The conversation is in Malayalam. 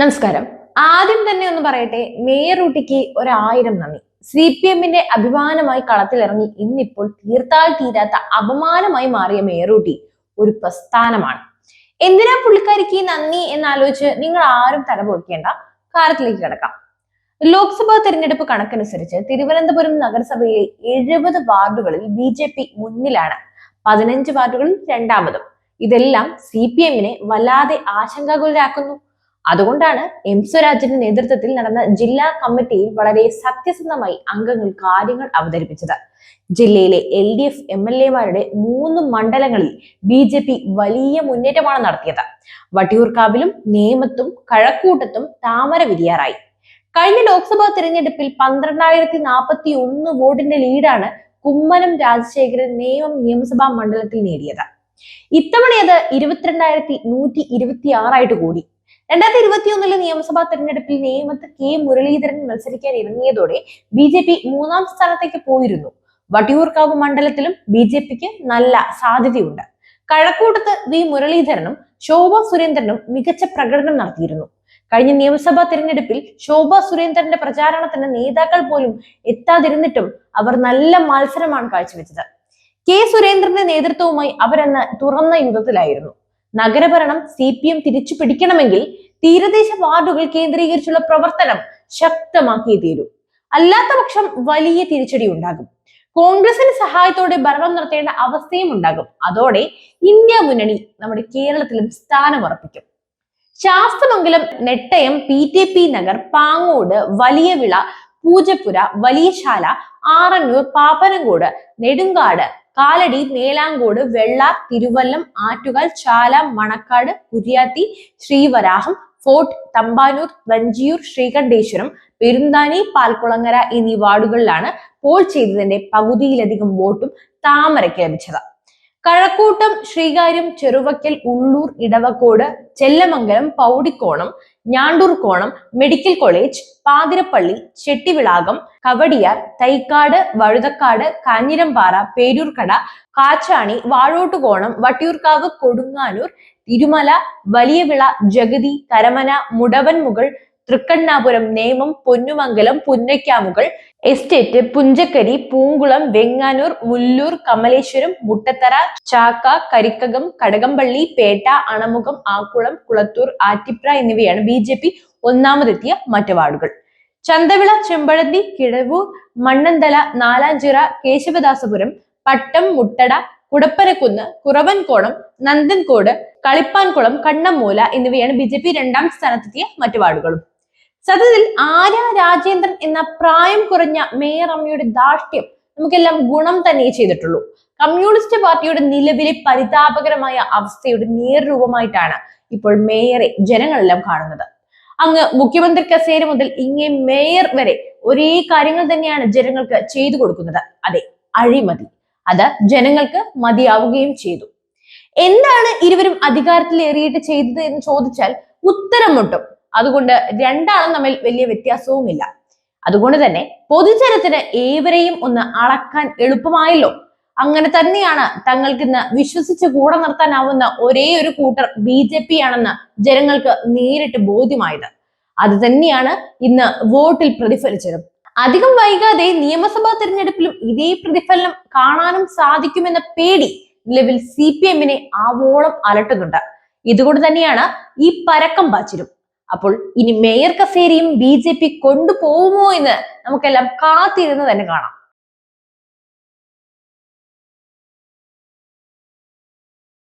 നമസ്കാരം. ആദ്യം തന്നെ ഒന്ന് പറയട്ടെ മേയർ ഊട്ടിക്ക് ഒരായിരം നന്ദി. സി പി എമ്മിന്റെ അഭിമാനമായി കളത്തിലിറങ്ങി ഇന്നിപ്പോൾ തീർത്താൽ തീരാത്ത അപമാനമായി മാറിയ മേയറൂട്ടി ഒരു പ്രസ്ഥാനമാണ്. എന്തിനാ പുള്ളിക്കാരിക്ക് നന്ദി എന്നാലോചിച്ച് നിങ്ങൾ ആരും തലപോക്കേണ്ട കാര്യത്തിലേക്ക് കിടക്കാം. ലോക്സഭാ തെരഞ്ഞെടുപ്പ് കണക്കനുസരിച്ച് തിരുവനന്തപുരം നഗരസഭയിലെ എഴുപത് വാർഡുകളിൽ ബി ജെ പി മുന്നിലാണ്. പതിനഞ്ച് വാർഡുകളിൽ രണ്ടാമതും. ഇതെല്ലാം സി പി എമ്മിനെ വല്ലാതെ ആശങ്കാകുലരാക്കുന്നു. അതുകൊണ്ടാണ് എം സ്വരാജിന്റെ നേതൃത്വത്തിൽ നടന്ന ജില്ലാ കമ്മിറ്റിയിൽ വളരെ സത്യസന്ധമായി അംഗങ്ങൾ കാര്യങ്ങൾ അവതരിപ്പിച്ചത്. ജില്ലയിലെ L D F M L എമാരുടെ മൂന്ന് മണ്ഡലങ്ങളിൽ ബി ജെ പി വലിയ മുന്നേറ്റമാണ് നടത്തിയത്. വട്ടിയൂർക്കാവിലും നേമത്തും കഴക്കൂട്ടത്തും താമര വിരിയാറായി. കഴിഞ്ഞ ലോക്സഭാ തിരഞ്ഞെടുപ്പിൽ പന്ത്രണ്ടായിരത്തി നാൽപ്പത്തി ഒന്ന് വോട്ടിന്റെ ലീഡാണ് കുമ്മനം രാജശേഖരൻ നേമം നിയമസഭാ മണ്ഡലത്തിൽ നേടിയത്. ഇത്തവണ അത് ഇരുപത്തിരണ്ടായിരത്തി നൂറ്റി ഇരുപത്തി ആറായിട്ട് കൂടി. രണ്ടായിരത്തി ഇരുപത്തി ഒന്നിലെ നിയമസഭാ തെരഞ്ഞെടുപ്പിൽ നേമത്ത് കെ മുരളീധരൻ മത്സരിക്കാൻ ഇറങ്ങിയതോടെ ബി ജെ പി മൂന്നാം സ്ഥാനത്തേക്ക് പോയിരുന്നു. വട്ടിയൂർക്കാവ് മണ്ഡലത്തിലും ബി ജെ പിക്ക് നല്ല സാധ്യതയുണ്ട്. കഴക്കൂട്ടത്ത് വി മുരളീധരനും ശോഭ സുരേന്ദ്രനും മികച്ച പ്രകടനം നടത്തിയിരുന്നു. കഴിഞ്ഞ നിയമസഭാ തെരഞ്ഞെടുപ്പിൽ ശോഭ സുരേന്ദ്രന്റെ പ്രചാരണത്തിന് നേതാക്കൾ പോലും എത്താതിരുന്നിട്ടും അവർ നല്ല മത്സരമാണ് കാഴ്ചവെച്ചത്. കെ സുരേന്ദ്രന്റെ നേതൃത്വവുമായി അവരന്ന് തുറന്ന യുദ്ധത്തിലായിരുന്നു. നഗരഭരണം സി പി എം തിരിച്ചു പിടിക്കണമെങ്കിൽ തീരദേശ വാർഡുകൾ കേന്ദ്രീകരിച്ചുള്ള പ്രവർത്തനം ശക്തമാക്കിയേ തീരൂ. അല്ലാത്ത പക്ഷം വലിയ തിരിച്ചടി ഉണ്ടാകും. കോൺഗ്രസിന്റെ സഹായത്തോടെ ഭരണം നടത്തേണ്ട അവസ്ഥയും ഉണ്ടാകും. അതോടെ ഇന്ത്യ മുന്നണി നമ്മുടെ കേരളത്തിലും സ്ഥാനമുറപ്പിക്കും Sasthamangalam Nettayam P T P Nagar Pangode Valiyavila Poojappura Valiyasala Arannoor Pappanamcode Nedumkad Kalady Melamcode Vellar Thiruvallam Attukal Chala Manacaud Kuriyathi Sreevaraham fort Thampanoor Vanchiyoor Sreekandeswaram Perunthanni Palkulangara എന്നീ വാർഡുകളിലാണ് പോൾ ചെയ്തതിന്റെ പകുതിയിലധികം വോട്ടും താമരയ്ക്ക് ലഭിച്ചത്. Kazhakkoottam Sreekaryam Cheruvakkal Ulloor Edavacode Chellamangalam Powdikonam Njandoorkonam medical college Pathirappally Chettivilakam Kowdiar Thycaud Vazhuthacaud Kanjirampara Peroorkada Kachani Vazhottukonam Vattiyoorkavu Kodunganoor Thirumala Valiyavila Jagathy Karamana Mudavanmugal Thrikkannapuram Nemom Ponnumangalam Punnakkamugal estate Punchakkari Poonkulam Venganoor Mulloor Kamaleswaram Muttathara Chakka Karikkakom Kadakampally Pettah അണമുഖം Akkulam Kulathoor Attipra എന്നിവയാണ് ബി ജെ പി ഒന്നാമതെത്തിയ മറ്റ് വാർഡുകൾ ചന്തവിള ചെമ്പഴന്തി കിഴവൂർ മണ്ണന്തല നാലാഞ്ചിറ കേശവദാസപുരം പട്ടം മുട്ടട കുടപ്പനക്കുന്ന് കുറവൻകോണം നന്ദൻകോട് കളിപ്പാൻകുളം കണ്ണമ്മൂല എന്നിവയാണ് ബി ജെ പി രണ്ടാം സ്ഥാനത്തെത്തിയ മറ്റു വാർഡുകളും സത്യത്തിൽ ആര്യ രാജേന്ദ്രൻ എന്ന പ്രായം കുറഞ്ഞ മേയർ അമ്മയുടെ ദാഷ്ട്യം നമുക്കെല്ലാം ഗുണം തന്നെ ചെയ്തിട്ടുള്ളൂ. കമ്മ്യൂണിസ്റ്റ് പാർട്ടിയുടെ നിലവിലെ പരിതാപകരമായ അവസ്ഥയുടെ നേർരൂപമായിട്ടാണ് ഇപ്പോൾ മേയറെ ജനങ്ങളെല്ലാം കാണുന്നത്. അങ്ങ് മുഖ്യമന്ത്രി കസേര മുതൽ ഇങ്ങേ മേയർ വരെ ഒരേ കാര്യങ്ങൾ തന്നെയാണ് ജനങ്ങൾക്ക് ചെയ്തു കൊടുക്കുന്നത്. അതെ അഴിമതി. അത് ജനങ്ങൾക്ക് മതിയാവുകയും ചെയ്തു. എന്താണ് ഇരുവരും അധികാരത്തിൽ ഏറിയിട്ട് ചെയ്തത് എന്ന് ചോദിച്ചാൽ ഉത്തരം മുട്ടും അതുകൊണ്ട് രണ്ടാളും തമ്മിൽ വലിയ വ്യത്യാസവുമില്ല. അതുകൊണ്ട് തന്നെ പൊതുജനത്തിന് ഏവരെയും ഒന്ന് അളക്കാൻ എളുപ്പമായല്ലോ. അങ്ങനെ തന്നെയാണ് തങ്ങൾക്ക് ഇന്ന് വിശ്വസിച്ച് കൂടെ നിർത്താനാവുന്ന ഒരേ ഒരു കൂട്ടർ ബി ജെ പി ആണെന്ന് ജനങ്ങൾക്ക് നേരിട്ട് ബോധ്യമായത്. അത് തന്നെയാണ് ഇന്ന് വോട്ടിൽ പ്രതിഫലിച്ചത്. അധികം വൈകാതെ നിയമസഭാ തിരഞ്ഞെടുപ്പിലും ഇതേ പ്രതിഫലനം കാണാനും സാധിക്കുമെന്ന പേടി നിലവിൽ സി പി എമ്മിനെ ആവോളം അലട്ടുന്നുണ്ട്. ഇതുകൊണ്ട് തന്നെയാണ് ഈ പരക്കം പാച്ചിലും. അപ്പോൾ ഇനി മേയർ കസേരയും ബി ജെ പി കൊണ്ടുപോകുമോ എന്ന് നമുക്കെല്ലാം കാത്തിരുന്ന് തന്നെ കാണാം.